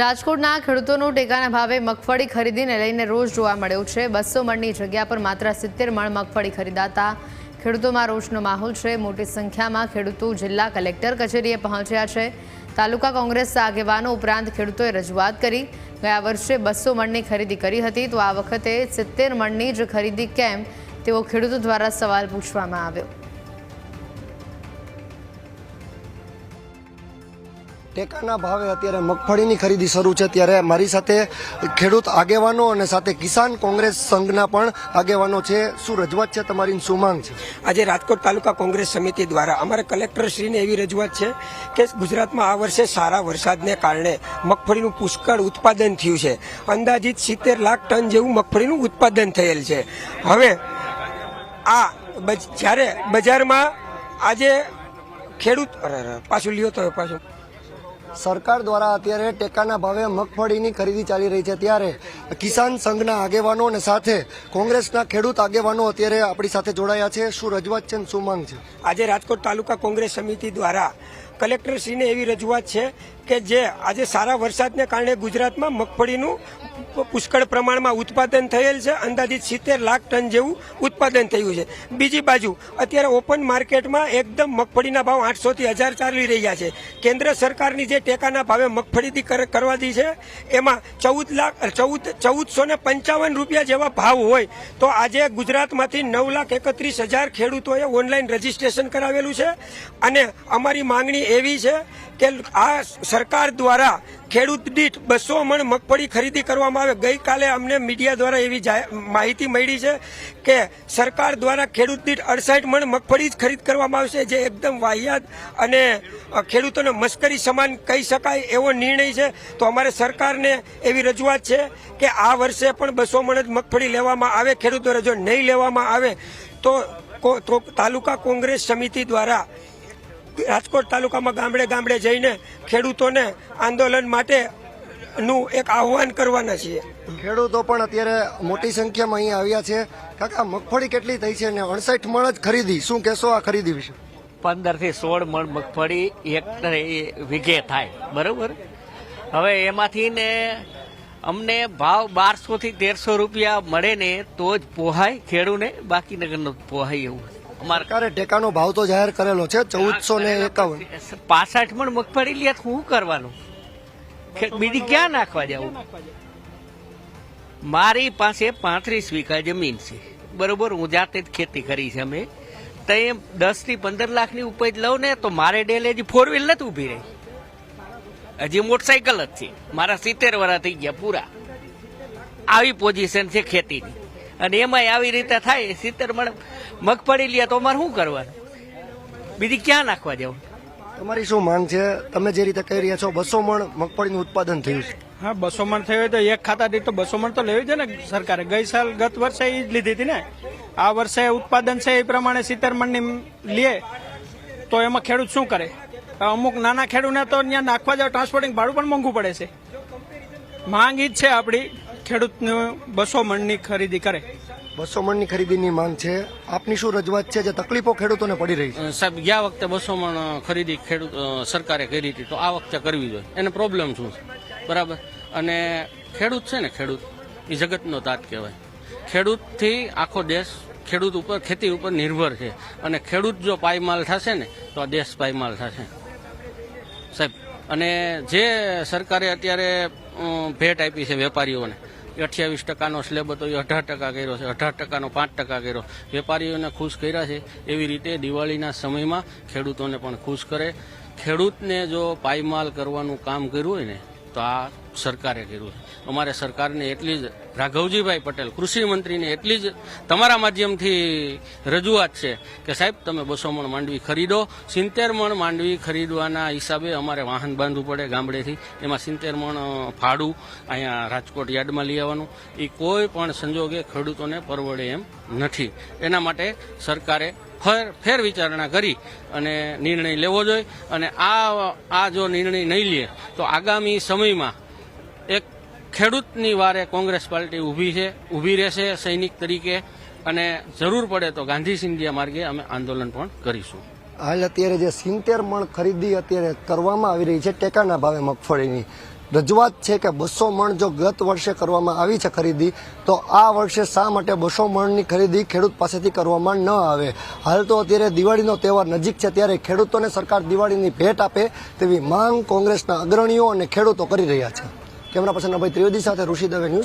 રાજકોટના ખેડૂતોનું ટેકાના ભાવે મગફળી ખરીદીને લઈને રોષ જોવા મળ્યો છે. બસો મણની જગ્યા પર માત્ર સિત્તેર મણ મગફળી ખરીદાતા ખેડૂતોમાં રોષનો માહોલ છે. મોટી સંખ્યામાં ખેડૂતો જિલ્લા કલેક્ટર કચેરીએ પહોંચ્યા છે. તાલુકા કોંગ્રેસ આગેવાનો ઉપરાંત ખેડૂતોએ રજૂઆત કરી, ગયા વર્ષે બસો મણની ખરીદી કરી હતી, તો આ વખતે સિત્તેર મણની જ ખરીદી કેમ તેવો ખેડૂતો દ્વારા સવાલ પૂછવામાં આવ્યો. ટેકાના ભાવે અત્યારે મગફળીની ખરીદી શરૂ છે. ત્યારે મારી સાથે ખેડૂત આગેવાનો અને સાથે કિસાન કોંગ્રેસ સંઘના પણ આગેવાનો છે. શું રજૂઆત છે તમારી શું માંગ છે? આજે રાજકોટ તાલુકા કોંગ્રેસ સમિતિ દ્વારા અમારા કલેક્ટરશ્રીને એવી રજૂઆત છે કે ગુજરાતમાં આ વર્ષે સારા વરસાદને કારણે મગફળીનું પુષ્કળ ઉત્પાદન થયું છે. અંદાજિત સિત્તેર લાખ ટન જેવું મગફળીનું ઉત્પાદન થયેલ છે. હવે આ જ્યારે બજારમાં આજે ખેડૂત પાછું લ્યો તો પાછું. સરકાર દ્વારા અત્યારે ટેકાના ભાવે મગફળીની ખરીદી ચાલી રહી છે. ત્યારે કિસાન સંઘના આગેવાનો અને સાથે કોંગ્રેસના ખેડૂત આગેવાનો અત્યારે આપણી સાથે જોડાયા છે. શું રજૂઆત છે શું માંગ છે? આજે રાજકોટ તાલુકા કોંગ્રેસ સમિતિ દ્વારા કલેક્ટરશ્રીને એવી રજૂઆત છે કે જે આજે સારા વરસાદને કારણે ગુજરાતમાં મગફળીનું પુષ્કળ પ્રમાણમાં ઉત્પાદન થયેલ છે. અંદાજિત સિત્તેર લાખ ટન જેવું ઉત્પાદન થયું છે. બીજી બાજુ, અત્યારે ઓપન માર્કેટમાં એકદમ મગફળીના ભાવ આઠસોથી હજાર ચાલી રહ્યા છે. કેન્દ્ર સરકારની જે ટેકાના ભાવે મગફળીથી કર- કરવા દી છે, એમાં ચૌદ લાખ, ચૌદ ચૌદસો ને પંચાવન રૂપિયા જેવા ભાવ હોય તો આજે ગુજરાતમાંથી નવ લાખ એકત્રીસ હજાર ખેડૂતોએ ઓનલાઈન રજીસ્ટ્રેશન કરાવેલું છે. અને અમારી માંગણી એવી છે કે આ સરકાર દ્વારા ખેડૂત દીઠ બસો મણ મગફળી ખરીદી કરવામાં આવે. ગઈકાલે અમને મીડિયા દ્વારા એવી માહિતી મળી છે કે સરકાર દ્વારા ખેડૂત દીઠ અડસાઠ મણ મગફળી જ ખરીદ કરવામાં આવશે, જે એકદમ વાહિયાત અને ખેડૂતોને મશ્કરી સમાન કહી શકાય એવો નિર્ણય છે. તો અમારે સરકારને એવી રજૂઆત છે કે આ વર્ષે પણ બસો મણ જ મગફળી લેવામાં આવે ખેડૂતો જો નહીં લેવામાં આવે તો તાલુકા કોંગ્રેસ સમિતિ દ્વારા રાજકોટ તાલુકામાં ગામડે ગામડે જઈને ખેડૂતોને આંદોલન માટે નું એક આહવાન કરવાના છીએ. ખેડૂતો પણ અત્યારે મોટી સંખ્યામાં અહીંયા આવ્યા છે. કાકા મગફળી કેટલી થઈ છે ને અડસઠ મણ જ ખરીદી? શું કહેશો આ ખરીદી વિશે? પંદરથી સોળ મણ મગફળી હેક્ટરે વીઘે થાય. બરોબર? હવે એમાંથી ને અમને ભાવ બારસો થી તેરસો રૂપિયા મળે ને તો જ પોહાય ખેડૂને. બાકી નગરનો પોહાય એવું. સરકારે ટેકાનો ભાવ તો જાહેર કરેલો છે ચૌદસો ને એકાવન. પાસઠ મણ મગફળી લે તો શું કરવાનું? બીજી ક્યાં નાખવા જવું મારી પાસે પાંત્રીસ વીઘા જમીન છે. બરોબર હું જાતે જ ખેતી કરી છે અમે. તો એમ દસથી પંદર લાખની ઉપજ લઉં ને તો મારે ડેલે હજી ફોર વ્હીલ નથી ઊભી રહી. હજી મોટરસાયકલ જ છે. મારા સિત્તેર વર્ષ થઈ ગયા પૂરા. આવી પોઝિશન છે ખેતીની. અને એમાંય આવી રીતે થાય સિત્તેર મણ મગફળી લે તો અમારે શું કરવાનું? બીજી ક્યાં નાખવા જવું તમારી શું માંગ છે? તમે જે રીતે કહી રહ્યા છો બસો મણ મગફળીનું ઉત્પાદન થયું છે. હા બસો મણ થયું હોય તો એક ખાતા દીઠ તો બસો મણ તો લેવી છે ને સરકારે. ગઈ સાલ ગત વર્ષે એ જ લીધી હતી ને. આ વર્ષે ઉત્પાદન છે એ પ્રમાણે સિત્તેર મણની લે તો એમાં ખેડૂત શું કરે? અમુક નાના ખેડૂતને તો ત્યાં નાખવા જાવ ટ્રાન્સપોર્ટિંગ ભાડું પણ મોંઘું પડે છે. માંગ ઈ જ છે આપણી. ખેડૂતને બસો મણની ખરીદી કરે. બસો મણની ખરીદીની માંગ છે. આપની શું રજૂઆત છે જે તકલીફો ખેડૂતોને પડી રહી છે? સાહેબ ગયા વખતે બસો મણ ખરીદી ખેડૂત સરકારે કરી હતી તો આ વખતે કરવી જોઈએ. એને પ્રોબ્લેમ શું છે? બરાબર? અને ખેડૂત છે ને ખેડૂત એ જગતનો તાત કહેવાય. ખેડૂતથી આખો દેશ ખેડૂત ઉપર ખેતી ઉપર નિર્ભર છે. અને ખેડૂત જો પાયમાલ થશે ને તો આ દેશ પાયમાલ થશે. સાહેબ અને જે સરકારે અત્યારે ભેટ આપી છે વેપારીઓને. અઠ્યાવીસ ટકાનો સ્લેબ હતો, એ અઢાર ટકા કર્યો છે, અઢાર ટકાનો પાંચ ટકા કર્યો. વેપારીઓને ખુશ કર્યા છે, એવી રીતે દિવાળીના સમયમાં ખેડૂતોને પણ ખુશ કરે. ખેડૂતને જો પાયમાલ કરવાનું કામ કર્યું હોય ને, તો આ સરકારે કર્યું છે. અમારે સરકારને એટલી જ, રાઘવજીભાઈ પટેલ, કૃષિ મંત્રીને એટલી જ તમારા માધ્યમથી રજૂઆત છે કે સાહેબ, તમે બસો મણ માંડવી ખરીદો, સિત્તેર મણ માંડવી ખરીદવાના હિસાબે અમારે વાહન બાંધવું પડે ગામડેથી. એમાં સિત્તેર મણ ફાડું અહીંયા રાજકોટ યાર્ડમાં લઈ આવવાનું. એ કોઈ પણ સંજોગે ખેડૂતોને પરવડે એમ નથી. એના માટે સરકારે ફેર ફેર વિચારણા કરી અને નિર્ણય લેવો જોઈએ. અને આ આ જો નિર્ણય નહીં લે, તો આગામી સમયમાં એક ખેડૂતની વારે કોંગ્રેસ પાર્ટી ઊભી છે, ઊભી રહેશે સૈનિક તરીકે અને જરૂર પડે તો ગાંધી સિંધિયા માર્ગે અમે આંદોલન પણ કરીશું. હાલ અત્યારે જે સિત્તેર મણ ખરીદી અત્યારે કરવામાં આવી રહી છે, ટેકાના ભાવે મગફળીની. રજૂઆત છે કે બસો મણ જો ગત વર્ષે કરવામાં આવી છે ખરીદી, તો આ વર્ષે શા માટે બસો મણની ખરીદી ખેડૂત પાસેથી કરવામાં ન આવે? હાલ તો અત્યારે દિવાળીનો તહેવાર નજીક છે, ત્યારે ખેડૂતોને સરકાર દિવાળીની ભેટ આપે તેવી માંગ કોંગ્રેસના અગ્રણીઓ અને ખેડૂતો કરી રહ્યા છે. કેમેરા પર્સન અભય ત્રિવેદી સાથે ઋષિ દવે ન્યૂઝ.